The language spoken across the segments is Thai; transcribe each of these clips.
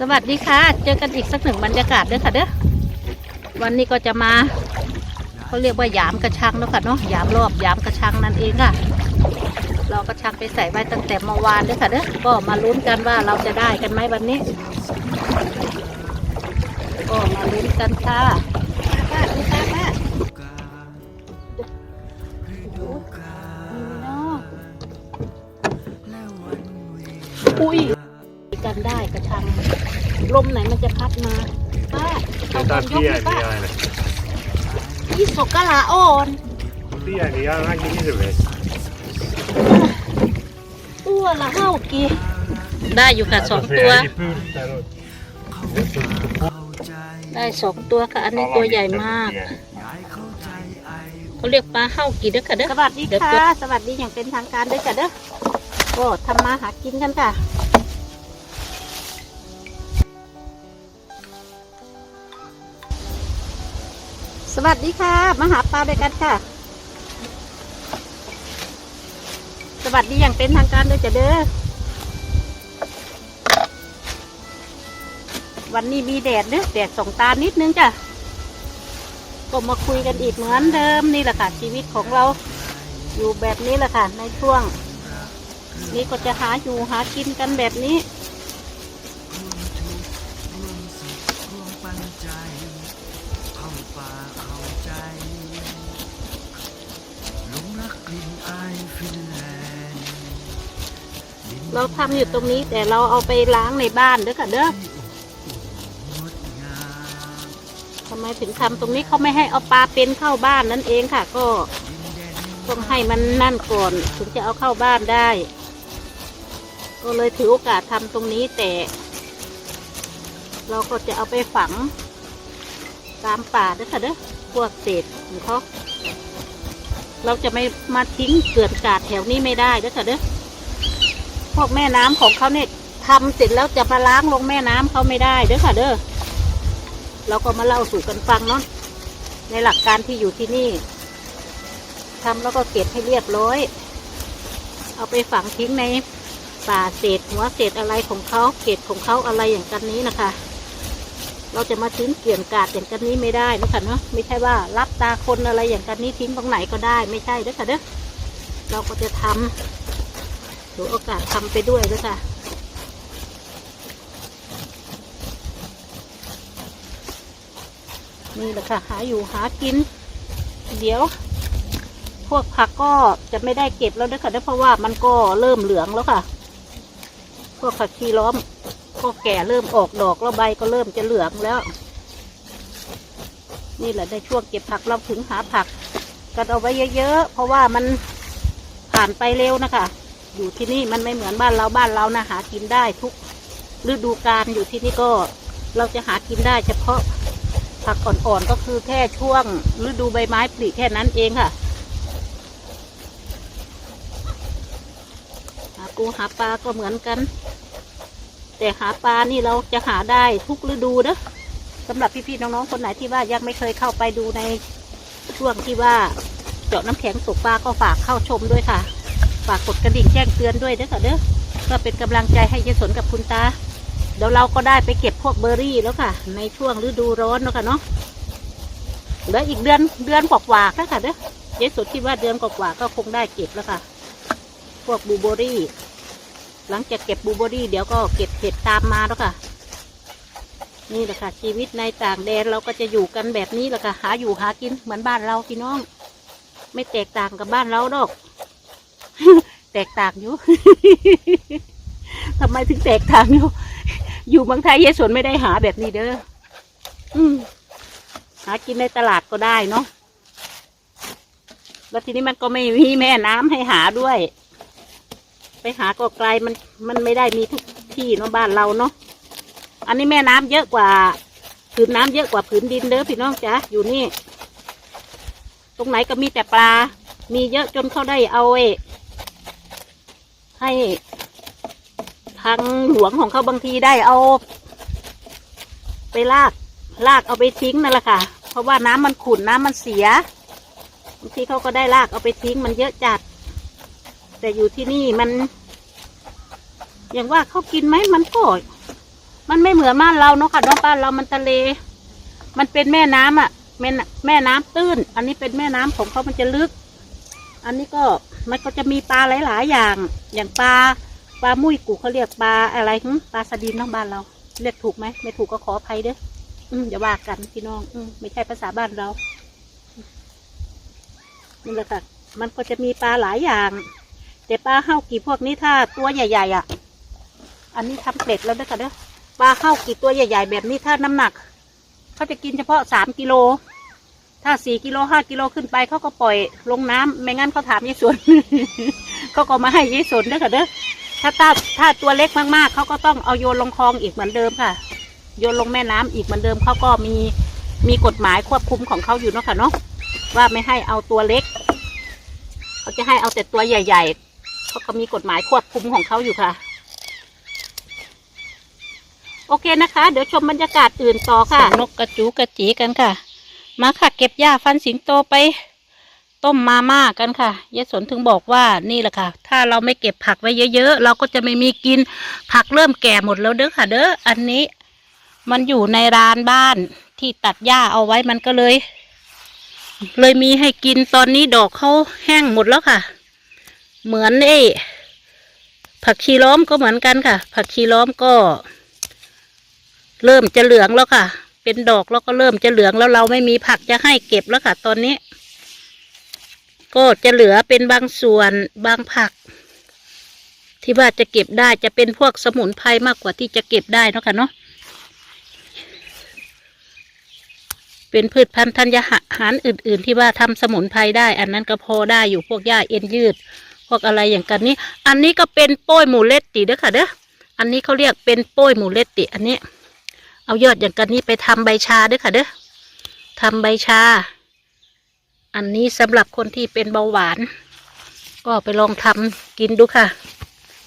สวัสดีค่ะ เจอกันอีกสักหนึ่งบรรยากาศเด้อค่ะเด้อ วันนี้ก็จะมาเขาเรียกว่ายามกระชังเนาะค่ะเนาะยามรอบยามกระชังนั่นเองค่ะ เรากระชังไปใส่ไว้ตั้งแต่เมื่อวานเด้อค่ะเด้อ ก็มาลุ้นกันว่าเราจะได้กันไหมวันนี้ ก็มาลุ้นกันค่ะป้าดูตาป้าโอ้โหนี่เนาะอุ้ยกันได้กระชังลมไหนมันจะพัดมาป้าเอาตตออนนยกเตี้ยเลยป้านี่อะไรนะยี่สกกะลาอ่อนเตี้ยนี่ยังน่ากินที่สุดเลยตัวละเท่ากี่ได้อยู่ค่ะสองตัว ได้สองตัวค่ะ อันนี้ตัวใหญ่มากเขาเรียกปลาเห่ากี่เด้อค่ะเด้อสวัสดีเยวค่ะเกิดสวัสดีอย่างเป็นทางการด้วยจ้ะเด้อก็ทำมาหากินกันค่ะสวัสดีค่ะ มาหาปลาด้วยกันค่ะ สวัสดีอย่างเป็นทางการด้วยจ้ะเด้อ วันนี้มีแดดเด้อแดดสองตานิดนึงจ้ะก็มาคุยกันอีกเหมือนเดิมนี่แหละค่ะ ชีวิตของเราอยู่แบบนี้แหละค่ะ ในช่วง นี้ก็จะหาอยู่หากินกันแบบนี้เราทำอยู่ตรงนี้แต่เราเอาไปล้างในบ้านเด้อค่ะเด้อ ทำไมถึงทำตรงนี้เขาไม่ให้เอาปลาเป็นเข้าบ้านนั่นเองค่ะ ก็ต้องให้มันนั่นก่อนถึงจะเอาเข้าบ้านได้ ก็เลยถือโอกาสทำตรงนี้แต่ เราก็จะเอาไปฝัง ตามป่าด้อค่ะเด้อพวกเศษของเขาเราจะไม่มาทิ้งเกลื่อนกาดแถวนี้ไม่ได้เด้อค่ะเด้อพวกแม่น้ำของเขาเนี่ยทำเสร็จแล้วจะมาล้างลงแม่น้ำเขาไม่ได้เด้อค่ะเด้อ เราก็มาเล่าสู่กันฟังเนาะในหลักการที่อยู่ที่นี่ทำแล้วก็เก็บให้เรียบร้อย เอาไปฝังทิ้งในป่าเศษหัวเศษอะไรของเขาเก็บของเขาอะไรอย่างกันนี้นะคะ เราจะมาทิ้งเกลื่อนกาดอย่างกันนี้ไม่ได้นะคะเนาะไม่ใช่ว่ารับตาคนอะไรอย่างกันนี้ทิ้งตรงไหนก็ได้ไม่ใช่เด้อค่ะเด้อเราก็จะทำถือโอกาสทำไปด้วยด้วยค่ะ นี่แหละค่ะ หาอยู่หากิน เดี๋ยว พวกผักก็จะไม่ได้เก็บแล้วด้วยค่ะเพราะว่ามันก็เริ่มเหลืองแล้วค่ะ พวกผักชีล้อม ก็แก่เริ่มออกดอกแล้วใบก็เริ่มจะเหลืองแล้ว นี่แหละในช่วงเก็บผักเราถึงหาผักกันเอาไว้เยอะๆ เพราะว่ามันผ่านไปเร็วนะคะ อยู่ที่นี่มันไม่เหมือนบ้านเราบ้านเรานะหากินได้ทุกฤดูกาลอยู่ที่นี่ก็เราจะหากินได้เฉพาะ ผักอ่อนๆก็คือแค่ช่วงฤดูใบไม้ผลิแค่นั้นเองค่ะหาปูหาปลาก็เหมือนกัน แต่หาปลานี่เราจะหาได้ทุกฤดูเด้อสำหรับพี่ๆน้องๆคนไหนที่ว่ายังไม่เคยเข้าไปดูในช่วงที่ว่าเจาะน้ำแข็งตกปลาก็ฝากเข้าชมด้วยค่ะ ฝากกดกระดิ่งแจ้งเตือนด้วยเด้อค่ะเด้อเพื่อเป็นกำลังใจให้ยายสนกับคุณตา เดี๋ยวเราก็ได้ไปเก็บพวกเบอร์รี่แล้วค่ะ ในช่วงฤดูร้อนแล้วค่ะเนาะเหลืออีกเดือนเดือนกว่าๆแล้วค่ะเด้อยายสนคิดว่าเดือนกว่าๆก็คงได้เก็บแล้วค่ะ พวกบูเบอร์รี่ หลังจากเก็บบูเบอร์รี่เดี๋ยวก็เก็บเห็ดตามมาแล้วค่ะ นี่แหละค่ะ ชีวิตในต่างแดนเราก็จะอยู่กันแบบนี้แหละค่ะ หาอยู่หากินเหมือนบ้านเราพี่น้อง ไม่แตกต่างกับบ้านเราดอกแตกต่างอยู่ทำไมถึงแตกต่างอยู่ อยู่เมืองไทยยายสนไม่ได้หาแบบนี้เด้ออืมหากินในตลาดก็ได้เนาะแล้วทีนี้มันก็ไม่มีแม่น้ำให้หาด้วย ไปหาก็ไกลมันมันไม่ได้มีทุกที่เนาะบ้านเราเนาะอันนี้แม่น้ำเยอะกว่าผืนน้ำเยอะกว่าผืนดินเด้อพี่น้องจ๊ะอยู่นี่ ตรงไหนก็มีแต่ปลา มีเยอะจนเขาได้เอาไอ้ให้ ทางหลวงของเขาบางทีได้เอา ไปลากลากเอาไปทิ้งนั่นแหละค่ะ เพราะว่าน้ำมันขุ่นน้ำมันเสียบางทีเขาก็ได้ลากเอาไปทิ้งมันเยอะจัด แต่อยู่ที่นี่มัน อย่างว่าเขากินไหมมันก็มันไม่เหมือนบ้านเราเนาะค่ะน้องบ้านเรามันทะเล มันเป็นแม่น้ำอะแม่นแม่น้ำตื้น อันนี้เป็นแม่น้ำของเขามันจะลึก อันนี้ก็มันก็จะมีปลาหลาย ๆ อย่าง อย่างปลา ปลามุ้ยกูเขาเรียกปลาอะไรหึปลาสดินน้องบ้านเรา เรียกถูกไหมไม่ถูกก็ขออภัยเด้ออืมอย่าว่ากันพี่น้อง อืมไม่ใช่ภาษาบ้านเรานี่แหละค่ะมันก็จะมีปลาหลายอย่าง แต่ปลาเห้ากี่พวกนี้ถ้าตัวใหญ่ ๆ อะ อันนี้ทำเกล็ดแล้วด้อค่ะเด้อปลาเห้ากี่ตัวใหญ่ ๆ แบบนี้ถ้าน้ำหนักเขาจะกินเฉพาะสามกิโล ถ้าสี่กิโลห้ากิโลขึ้นไปเขาก็ปล่อยลงน้ำไม่งั้นเขาถามยายสนเขาก็มาให้ยายสนด้อค่ะเด้อ ถ้าถ้าถ้าตัวเล็กมากๆเขาก็ต้องเอาโยนลงคลองอีกเหมือนเดิมค่ะ โยนลงแม่น้ำอีกเหมือนเดิมเขาก็มีมีกฎหมายควบคุมของเขาอยู่เนาะค่ะเนาะว่าไม่ให้เอาตัวเล็กเขาจะให้เอาแต่ตัวใหญ่ ๆเขาก็มีกฎหมายควบคุมของเขาอยู่ค่ะ โอเคนะคะ เดี๋ยวชมบรรยากาศอื่นต่อค่ะนกกระจูกระจีกันค่ะ มาค่ะ เก็บหญ้าฟันสิงโตไป ต้มมาม่ากันค่ะยายสนถึงบอกว่านี่แหละค่ะ ถ้าเราไม่เก็บผักไว้เยอะๆเราก็จะไม่มีกินผักเริ่มแก่หมดแล้วเด้อค่ะ เด้ออันนี้ มันอยู่ในร้านบ้านที่ตัดหญ้าเอาไว้มันก็เลย เลยมีให้กินตอนนี้ดอกเขาแห้งหมดแล้วค่ะ เหมือนเอ้ผักชีล้อมก็เหมือนกันค่ะ ผักชีล้อมก็ เริ่มจะเหลืองแล้วค่ะ เป็นดอกแล้วก็เริ่มจะเหลืองแล้วเราไม่มีผักจะให้เก็บแล้วค่ะ ตอนนี้ ก็จะเหลือเป็นบางส่วนบางผัก ที่ว่าจะเก็บได้จะเป็นพวกสมุนไพรมากกว่าที่จะเก็บได้เนาะค่ะเนาะเป็นพืชพันธุ์ธัญญาหารอื่น ๆ ที่ว่าทำสมุนไพรได้ อันนั้นก็พอได้อยู่พวกหญ้าเอ็นยืด พวกอะไรอย่างกันนี้ อันนี้ก็เป็นโป้ยหมูเล็ดติเด้อค่ะเด้ออันนี้เขาเรียกเป็นโป้ยหมูเล็ดติอันนี้ เอายอดอย่างกันนี้ไปทำใบชาเด้อค่ะเด้อทำใบชา อันนี้สำหรับคนที่เป็นเบาหวาน ก็ไปลองทำกินดูค่ะ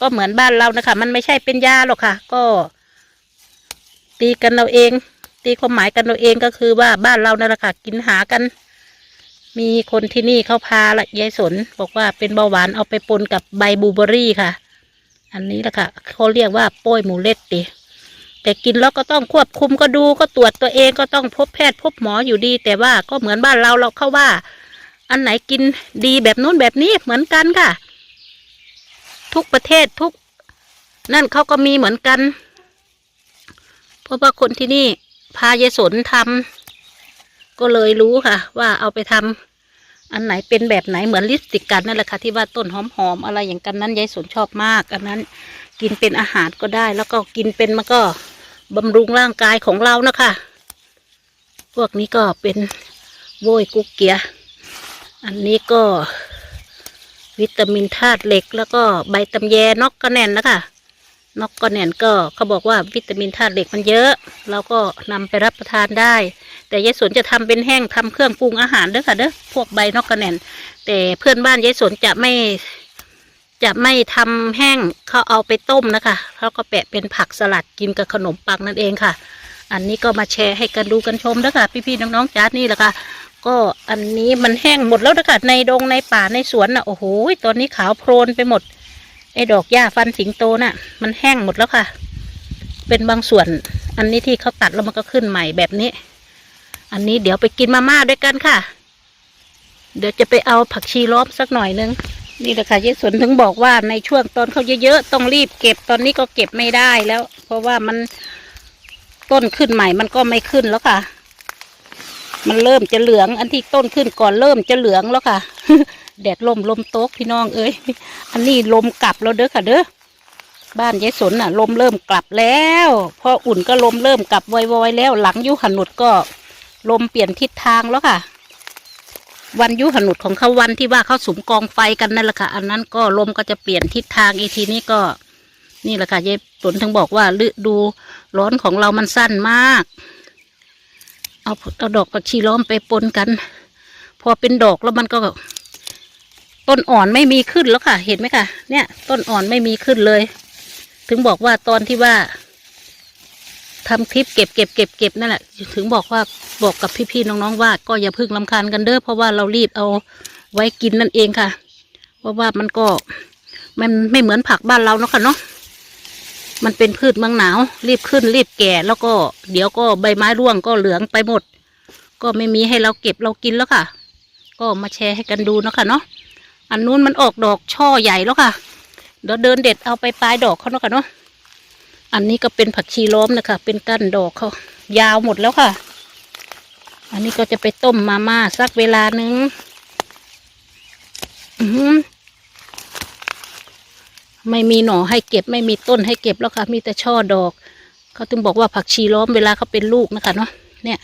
ก็เหมือนบ้านเรานะคะ มันไม่ใช่เป็นยาหรอกค่ะ ก็ ตีกันเราเอง ตีความหมายกันเราเองก็คือว่าบ้านเรานั่นแหละค่ะ กินหากัน มีคนที่นี่เขาพาละยายสน บอกว่าเป็นเบาหวานเอาไปปนกับใบบูเบอรี่ค่ะ อันนี้แหละค่ะเขาเรียกว่าโป้ยหมูเล็ดติ แต่กินแล้วก็ต้องควบคุมก็ดูก็ตรวจตัวเองก็ต้องพบแพทย์พบหมออยู่ดี แต่ว่าก็เหมือนบ้านเราเราเข้าว่า อันไหนกินดีแบบนู้นแบบนี้เหมือนกันค่ะ ทุกประเทศทุก นั่นเขาก็มีเหมือนกัน เพราะว่าคนที่นี่พายายสนทำก็เลยรู้ค่ะ ว่าเอาไปทำอันไหนเป็นแบบไหนเหมือนลิปสติกกันนั่นแหละค่ะที่ว่าต้นหอมๆอะไรอย่างกันนั้นยายสนชอบมาก อันนั้นกินเป็นอาหารก็ได้แล้วก็กินเป็นมันก็ บำรุงร่างกายของเรานะคะ พวกนี้ก็เป็นโวยกุกเกีย อันนี้ก็วิตามินธาตุเหล็ก แล้วก็ใบตำแยนอกกระแน่นนะคะนอกกระแน่นก็เขาบอกว่าวิตามินธาตุเหล็กมันเยอะ เราก็นำไปรับประทานได้ แต่ยายสนจะทำเป็นแห้งทำเครื่องปรุงอาหารเด้อค่ะเด้อพวกใบนอกกระแน่น แต่เพื่อนบ้านยายสนจะไม่ จะไม่ทำแห้งเขาเอาไปต้มนะคะแล้วก็แปะเป็นผักสลัดกินกับขนมปังนั่นเองค่ะ อันนี้ก็มาแชร์ให้กันดูกันชมนะคะพี่ๆน้องๆจ้านี่แหละค่ะ ก็อันนี้มันแห้งหมดแล้วนะคะในดงในป่าในสวนน่ะโอ้โหตอนนี้ขาวโพลนไปหมดไอ้ดอกหญ้าฟันสิงโตน่ะ มันแห้งหมดแล้วค่ะ เป็นบางส่วน อันนี้ที่เขาตัดแล้วมันก็ขึ้นใหม่แบบนี้ อันนี้เดี๋ยวไปกินมาม่าด้วยกันค่ะ เดี๋ยวจะไปเอาผักชีล้อมสักหน่อยนึง นี่แหละค่ะยายสนถึงบอกว่าในช่วงตอนเขาเยอะๆต้องรีบเก็บตอนนี้ก็เก็บไม่ได้แล้ว เพราะว่ามันต้นขึ้นใหม่มันก็ไม่ขึ้นแล้วค่ะ มันเริ่มจะเหลืองอันที่ต้นขึ้นก่อนเริ่มจะเหลืองแล้วค่ะ แดดลมลมโต๊กพี่น้องเอ้ยอันนี้ลมกลับแล้วเด้อค่ะเด้อบ้านยายสนน่ะ ลมเริ่มกลับแล้วพออุ่นก็ลมเริ่มกลับวอยๆแล้ว หลังยุหนุดก็ลมเปลี่ยนทิศทางแล้วค่ะ วันยุหนุดของเขาวันที่ว่าเขาสุมกองไฟกันนั่นแหละค่ะ อันนั้นก็ลมก็จะเปลี่ยนทิศทางอีทีนี้ก็ นี่แหละค่ะยายสนถึงบอกว่าฤดูร้อนของเรามันสั้นมาก เอาเอาดอกผักชีล้อมไปปนกัน พอเป็นดอกแล้วมันก็ ต้นอ่อนไม่มีขึ้นแล้วค่ะ เห็นไหมคะเนี่ย ต้นอ่อนไม่มีขึ้นเลย ถึงบอกว่าตอนที่ว่า ทำคลิปเก็บเก็บเก็บเก็บนั่นแหละถึงบอกว่าบอกกับพี่ๆน้องๆว่า ก็อย่าพึ่งลำคาญกันเด้อเพราะว่าเรารีบเอาไว้กินนั่นเองค่ะ เพราะว่ามันก็มันไม่เหมือนผักบ้านเราเนาะค่ะเนาะมันเป็นพืชเมืองหนาว รีบขึ้นรีบแก่ แล้วก็เดี๋ยวก็ใบไม้ร่วงก็เหลืองไปหมด ก็ไม่มีให้เราเก็บเรากินแล้วค่ะ ก็มาแชร์ให้กันดูเนาะค่ะเนาะอันนู้นมันออกดอกช่อใหญ่แล้วค่ะเดี๋ยวเดินเด็ดเอาไปปลายดอกเขาเนาะค่ะเนาะ อันนี้ก็เป็นผักชีล้อมนะคะ เป็นก้านดอกเขายาวหมดแล้วค่ะ อันนี้ก็จะไปต้มมาม่าสักเวลาหนึ่งไม่มีหน่อให้เก็บไม่มีต้นให้เก็บแล้วค่ะ มีแต่ช่อดอก เขาถึงบอกว่าผักชีล้อมเวลาเขาเป็นลูกนะคะเนาะเนี่ย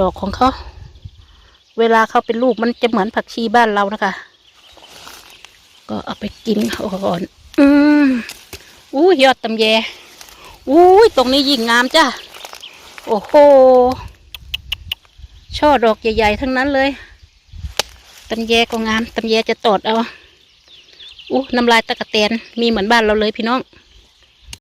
ดอกของเขาเวลาเขาเป็นลูกมันจะเหมือนผักชีบ้านเรานะคะ ก็เอาไปกินก่อน อืมอู้ยอดตำแย อู้ยตรงนี้ยิ่งงามจ้ะโอ้โห ช่อดอกใหญ่ๆ ทั้งนั้นเลยตำแยก็งามตำแยจะตอดเอาอู้น้ำลายตะกะเตนมีเหมือนบ้านเราเลยพี่น้อง